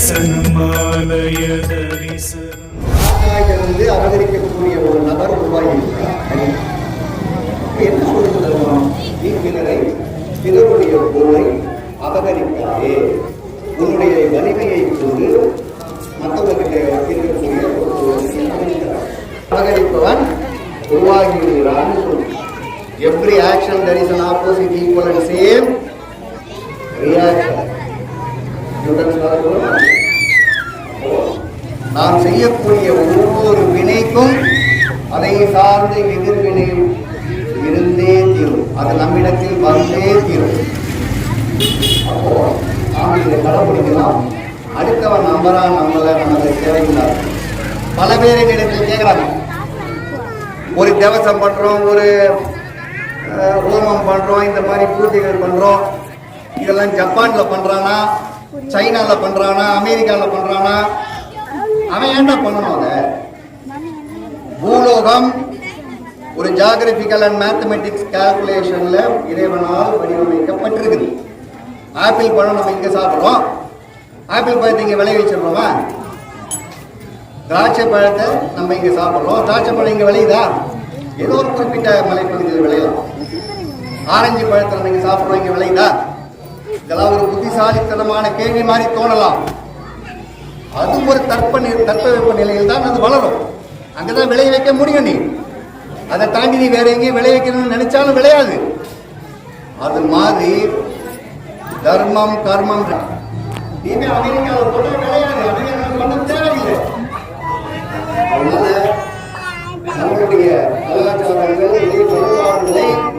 தரிசனம் வந்து அபகரிக்கக்கூடிய ஒரு நபர் உருவாகியிருக்கிறார். என்ன சொல்லுகிறோம் நீ பிறரை பிறருடைய பொருளை அபகரிக்காதே. உன்னுடைய வலிமையை கொண்டு மற்றவர்கிட்ட இருக்கக்கூடிய அபகரிப்பவன் உருவாகிவிடுகிறான்னு சொல்லுங்க every action there is an opposite equal same reaction நான் நாம் செய்யக்கூடிய ஒவ்வொரு வினைக்கும் அதை சார்ந்த எதிர்வினை இருந்தே தீரும். அது நம்மிடத்தில் வந்தே தீரும். அப்போ நாம் இதை கடைபிடிக்கலாம் அடுத்தவன் நம்பரான் நம்மள நமக்கு தேவையில்லாது. பல பேர் என்னிடத்தில் கேட்குறாங்க. ஒரு தேவசம் பண்றோம் ஒரு ஹோமம் பண்றோம் இந்த மாதிரி பூஜைகள் பண்றோம். இதெல்லாம் ஜப்பான்ல பண்றானா? சைனால பண்றானா அமெரிக்கால பண்றானா? அவன் ஏன்டா பண்ணணும் அதை? பூலோகம் ஒரு ஜாகிரபிக்கல் அண்ட் மேத்தமெட்டிக்ஸ் கால்குலேஷன்ல இறைவனால் வடிவமைக்கப்பட்டிருக்குது. ஆப்பிள் பழம் நம்ம இங்க சாப்பிடுறோம். ஆப்பிள் பழத்தை இங்க விளைவிச்சிடுறோமா திராட்சை பழத்தை நம்ம இங்க சாப்பிடுறோம். திராட்சை பழம் இங்க விளையுதா? ஏதோ ஒரு குறிப்பிட்ட மலைப்பகுதியில் விளையலாம். ஆரஞ்சு பழத்தை நம்ம இங்க சாப்பிடுறோம். இங்க விளையுதா? இதெல்லாம் ஒரு புத்திசாலித்தனமான கேள்வி மாதிரி தோணலாம். அது ஒரு தற்ப நி- தட்பவெப்ப நிலையில் தான் அது வளரும். அங்கதான் விளைய வைக்க முடியும் நீ. அதை தாண்டி நீ வேற எங்கேயும் விளைய வைக்கணும்னு நினைச்சாலும் விளையாது. அது மாதிரி தர்மம் கர்மம் நீங்க அமெரிக்காவில் போட்டா விளையாது. அமெரிக்காவில் பண்ண தேவையில்லை. அதனால நம்மளுடைய கலாச்சாரங்கள்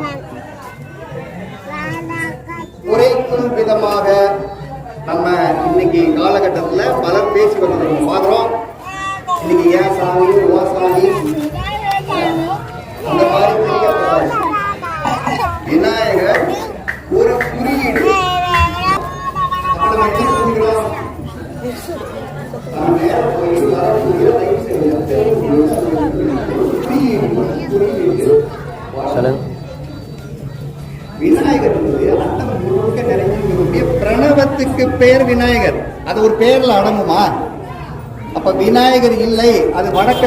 விதமாக நம்ம இன்னைக்கு காலகட்டத்தில் பலர் பேசி கொண்டிருக்கோம் பார்க்குறோம். இன்னைக்கு ஏன் சாமி ஓ சாமி பெயர் பேர் விநாயகர். அது ஒரு பெயர்ல அடங்குமா? அப்ப விநாயகர் இல்லை அது வடக்க.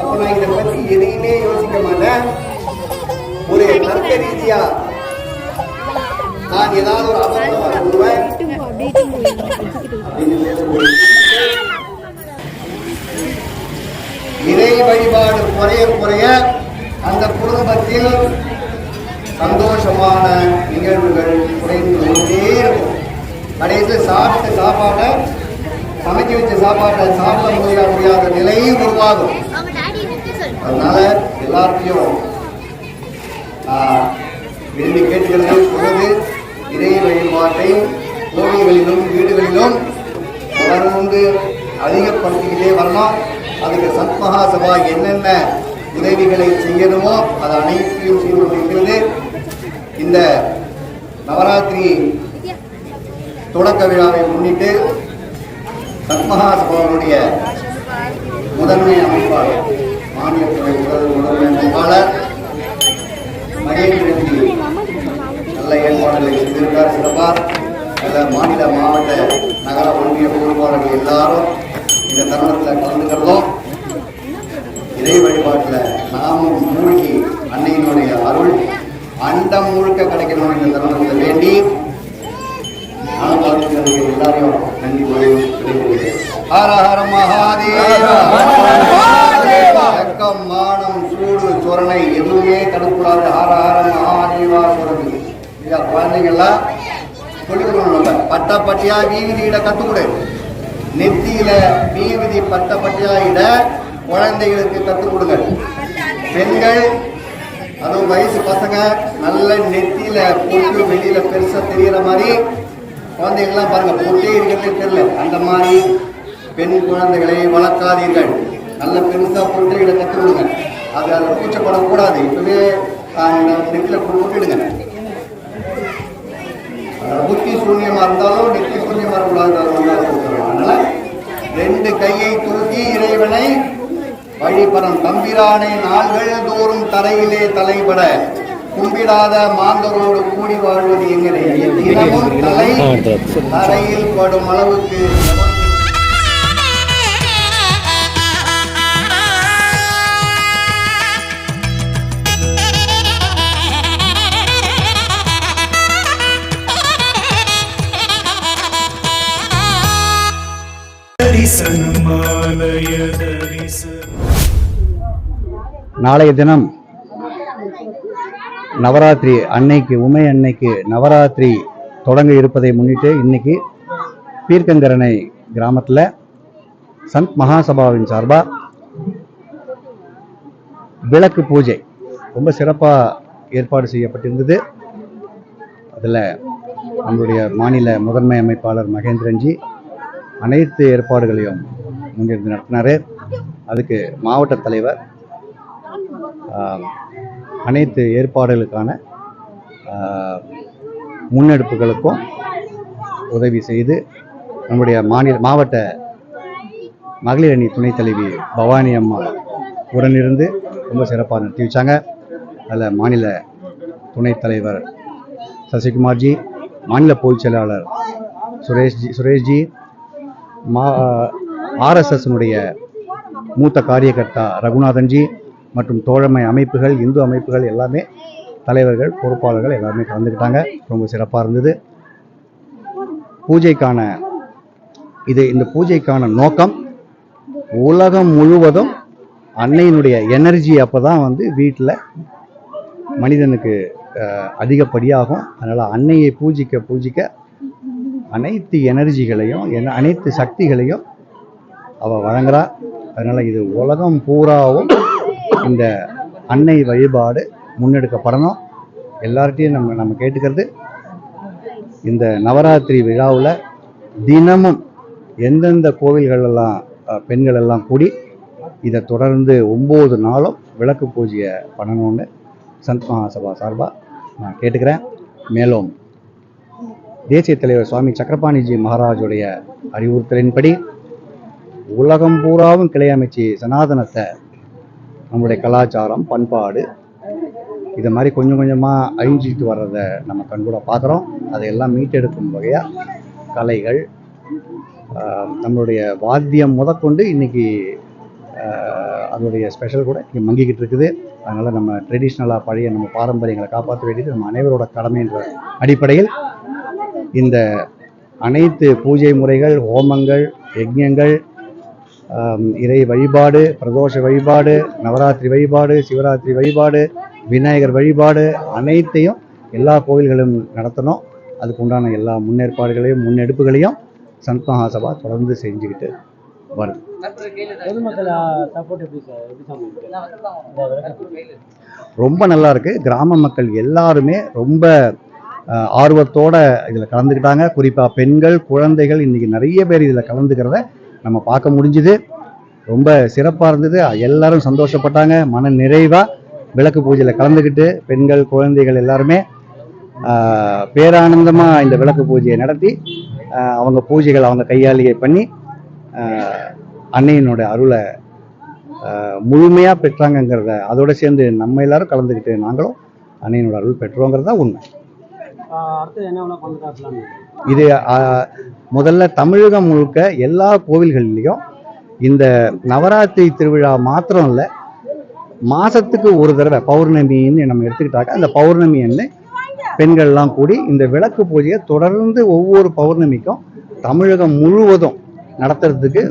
அப்ப நான் இதை பத்தி எதையுமே யோசிக்க மாட்டேன் ஒரு தர்க்க ரீதியா நான் ஏதாவது ஒரு அபத்தமா சொல்லுவேன் அப்படின்னு சாப்பிட்ட சாப்பாட்டை சமைச்சு வச்ச சாப்பாட்டை சாப்பிட முடியாத முடியாத நிலையும் உருவாகும் அதனால எல்லாத்தையும் விரும்பி கேட்டுக்கிறது சொல்வது இறை வழிபாட்டை கோவில்களிலும் வீடுகளிலும் தொடர்ந்து அதிகப்படுத்திக்கிட்டே வரணும். அதுக்கு சத்மகா சபா என்னென்ன உதவிகளை செய்யணுமோ அது அனைத்தையும் செய்து கொண்டிருக்கிறது இந்த நவராத்திரி தொடக்க விழாவை முன்னிட்டு சத்மகா சபாவுடைய முதன்மை அமைப்பாளர் மாநிலத்துறை முதல் முதன்மை அமைப்பாளர் மகேந்திரஜி நல்ல ஏற்பாடுகளை செய்திருக்கார் சிறப்பார் நல்ல மாநில மாவட்ட நகர ஒன்றிய பொறுப்பாளர்கள் எல்லாரும் இந்த தருணத்தில் கலந்துக்கிறதும் இறை வழிபாட்டில் நாமும் மூழ்கி அன்னையினுடைய அருள் அண்டம் முழுக்க கிடைக்கணும் இந்த தருணத்தில் வேண்டி நான் பார்க்கிறவங்க எல்லாரையும் நன்றி கூறி விடைபெறுகிறேன். ஹர ஹர மகாதேவா. வெக்கம் மானம் சூடு சொரணை எதுவுமே தடுக்கூடாது ஹர ஹர மகாதேவா சொல்றது ஐயா குழந்தைங்கள்லாம் சொல்லிக் கொடுக்கணும் நம்ம. பட்ட பட்டியா வீதியிட கற்றுக் கொடு. நெத்தியில வீதி பட்ட பட்டியா இட குழந்தைகளுக்கு கற்றுக் கொடுங்க. பெண்கள் அதுவும் வயசு பசங்க நல்ல நெத்தியில பொட்டு வெளியில பெருசா தெரியற மாதிரி குழந்தைகள்லாம் பாருங்க பொட்டே இருக்கிறதே தெரியல. அந்த மாதிரி பெண் குழந்தைகளை வளர்க்காதீர்கள். நல்ல பெருசா போட்டு கற்றுக் கொடுங்க அது அதில் பூச்சப்படக்கூடாது இப்பவே அந்த போட்டுடுங்க புத்தி சூன்யமா இருந்தாலும் நெத்தி சூன்யமா இருக்கக்கூடாது. அதனால ரெண்டு கையை தூக்கி இறைவனை வழிபடும் தம்பிரானை நாள்கள் தோறும் தரையிலே தலைபட. கும்பிடாத மாந்தரோடு கூடி வாழ்வது தினமும் தலை தரையில் படும் அளவுக்கு நாளைய தினம் நவராத்திரி அன்னைக்கு உமை அன்னைக்கு நவராத்திரி தொடங்க இருப்பதை முன்னிட்டு இன்னைக்கு பீர்க்கங்கரணை கிராமத்தில் சந்த் மகாசபாவின் சார்பாக விளக்கு பூஜை. ரொம்ப சிறப்பாக ஏற்பாடு செய்யப்பட்டிருந்தது. அதில் நம்மளுடைய மாநில முதன்மை அமைப்பாளர் மகேந்திரன்ஜி அனைத்து ஏற்பாடுகளையும் முன்னிருந்து நடத்தினார். அதுக்கு மாவட்ட தலைவர் ஆஹ், அனைத்து ஏற்பாடுகளுக்கான முன்னெடுப்புகளுக்கும் உதவி செய்து நம்முடைய மாநில மாவட்ட மகளிர் அணி துணைத் தலைவி பவானி அம்மா உடனிருந்து ரொம்ப சிறப்பாக நடத்தி வச்சாங்க. அதில் மாநில துணைத் தலைவர் சசிகுமார்ஜி மாநில பொதுச் செயலாளர் சுரேஷ்ஜி சுரேஷ்ஜி மா ஆர்எஸ்எஸ்னுடைய மூத்த காரியகர்த்தா ரகுநாதன்ஜி மற்றும் தோழமை அமைப்புகள் இந்து அமைப்புகள் எல்லாமே தலைவர்கள் பொறுப்பாளர்கள் எல்லாமே கலந்துக்கிட்டாங்க. ரொம்ப சிறப்பாக இருந்தது. பூஜைக்கான இது இந்த பூஜைக்கான நோக்கம் உலகம் முழுவதும் அன்னையினுடைய எனர்ஜி அப்போ தான் வந்து வீட்டில் மனிதனுக்கு அதிகப்படியாகும். அதனால் அன்னையை பூஜிக்க பூஜிக்க அனைத்து எனர்ஜிகளையும் என- அனைத்து சக்திகளையும் அவள் வழங்குறா. அதனால் இது உலகம் பூராவும் இந்த அன்னை வழிபாடு முன்னெடுக்கப்படணும். எல்லார்ட்டையும் நம்ம நம்ம கேட்டுக்கிறது இந்த நவராத்திரி விழாவில் தினமும் எந்தெந்த கோவில்களெல்லாம் பெண்கள் எல்லாம் கூடி இதை தொடர்ந்து ஒம்பது நாளும் விளக்கு பூஜையை பண்ணணும்னு சந்த் மகாசபா சார்பாக நான் கேட்டுக்கிறேன். மேலும் தேசிய தலைவர் சுவாமி சக்கரபாணிஜி மகாராஜுடைய அறிவுறுத்தலின்படி உலகம் பூராவும் கிளை அமைச்சு சனாதனத்தை நம்மளுடைய கலாச்சாரம் பண்பாடு இது மாதிரி கொஞ்சம் கொஞ்சமாக அழிஞ்சிட்டு வர்றதை நம்ம கண்கூட பார்க்குறோம் அதையெல்லாம் மீட்டெடுக்கும் வகையாக கலைகள் நம்மளுடைய வாத்தியம் முதற்கொண்டு இன்னைக்கு அதனுடைய ஸ்பெஷல் கூட இங்கே மங்கிக்கிட்டு இருக்குது. அதனால் நம்ம ட்ரெடிஷ்னலாக பழைய நம்ம பாரம்பரியங்களை காப்பாற்ற வேண்டியது நம்ம அனைவரோட கடமை என்ற அடிப்படையில் இந்த அனைத்து பூஜை முறைகள் ஹோமங்கள் யஜ்யங்கள் இறை வழிபாடு பிரதோஷ வழிபாடு நவராத்திரி வழிபாடு சிவராத்திரி வழிபாடு விநாயகர் வழிபாடு அனைத்தையும் எல்லா கோவில்களும் நடத்தணும். அதுக்கு உண்டான எல்லா முன்னேற்பாடுகளையும் முன்னெடுப்புகளையும் சந்த் மகாசபா தொடர்ந்து செஞ்சுக்கிட்டு வருது. ரொம்ப நல்லா இருக்கு. கிராம மக்கள் எல்லாருமே ரொம்ப ஆர்வத்தோட இதில் கலந்துக்கிட்டாங்க. குறிப்பாக பெண்கள் குழந்தைகள் இன்னைக்கு நிறைய பேர் இதில் கலந்துக்கிறத நம்ம பார்க்க முடிஞ்சுது. ரொம்ப சிறப்பாக இருந்தது. எல்லாரும் சந்தோஷப்பட்டாங்க. மன நிறைவாக விளக்கு பூஜையில் கலந்துக்கிட்டு பெண்கள் குழந்தைகள் எல்லாருமே பேரானந்தமாக இந்த விளக்கு பூஜையை நடத்தி அவங்க பூஜைகள் அவங்க கையாளியை பண்ணி ஆஹ், அன்னையினோட அருளை முழுமையாக பெற்றாங்கங்கிறத அதோட சேர்ந்து நம்ம எல்லாரும் கலந்துக்கிட்டு நாங்களும் அன்னையினோட அருள் பெற்றோங்கிறது தான் உண்மை அடுத்து என்ன இது முதல்ல தமிழகம் முழுக்க எல்லா கோவில்கள்லேயும் இந்த நவராத்திரி திருவிழா மாத்திரம் இல்லை மாதத்துக்கு ஒரு தடவை பௌர்ணமின்னு நம்ம எடுத்துக்கிட்டாக்க அந்த பௌர்ணமி அன்று பெண்கள்லாம் கூடி இந்த விளக்கு பூஜையை தொடர்ந்து ஒவ்வொரு பௌர்ணமிக்கும் தமிழகம் முழுவதும் நடத்துறதுக்கு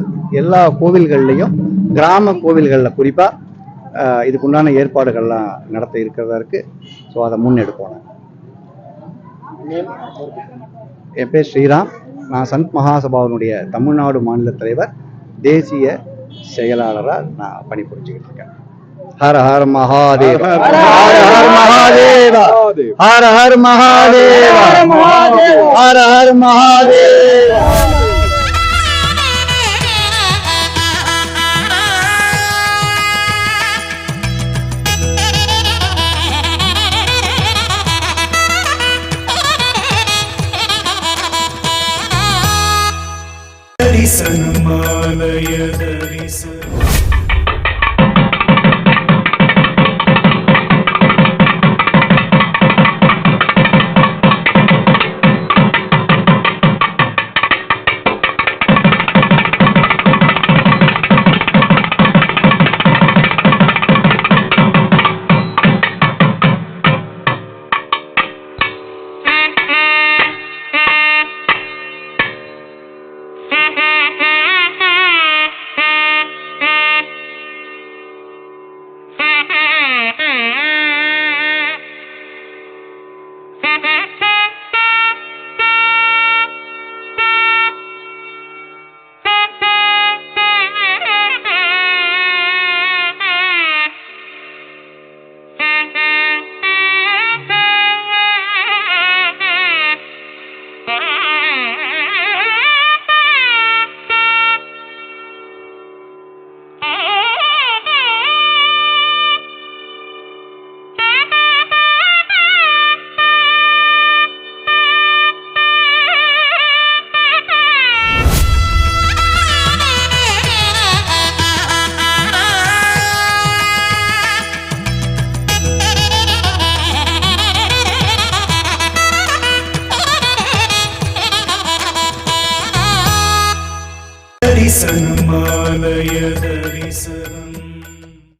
எல்லா கோவில்கள்லையும் கிராம கோவில்களில் குறிப்பாக இதுக்குண்டான ஏற்பாடுகள்லாம் நடத்த இருக்கிறதா இருக்கு. ஸோ அதை முன்னெடுப்போம். என் பேர் ஸ்ரீராம். நான் சந்த் மகாசபாவினுடைய தமிழ்நாடு மாநில தலைவர் தேசிய செயலாளராக நான் பணிபுரிஞ்சுக்கிட்டு இருக்கேன் ஹர ஹர மகாதேவ. ஹர ஹர மகாதேவ. ஹர ஹர மகாதேவ. ஹர ஹர மகாதேவ. ಸನ್ಮಾಲಯದಲ್ಲಿ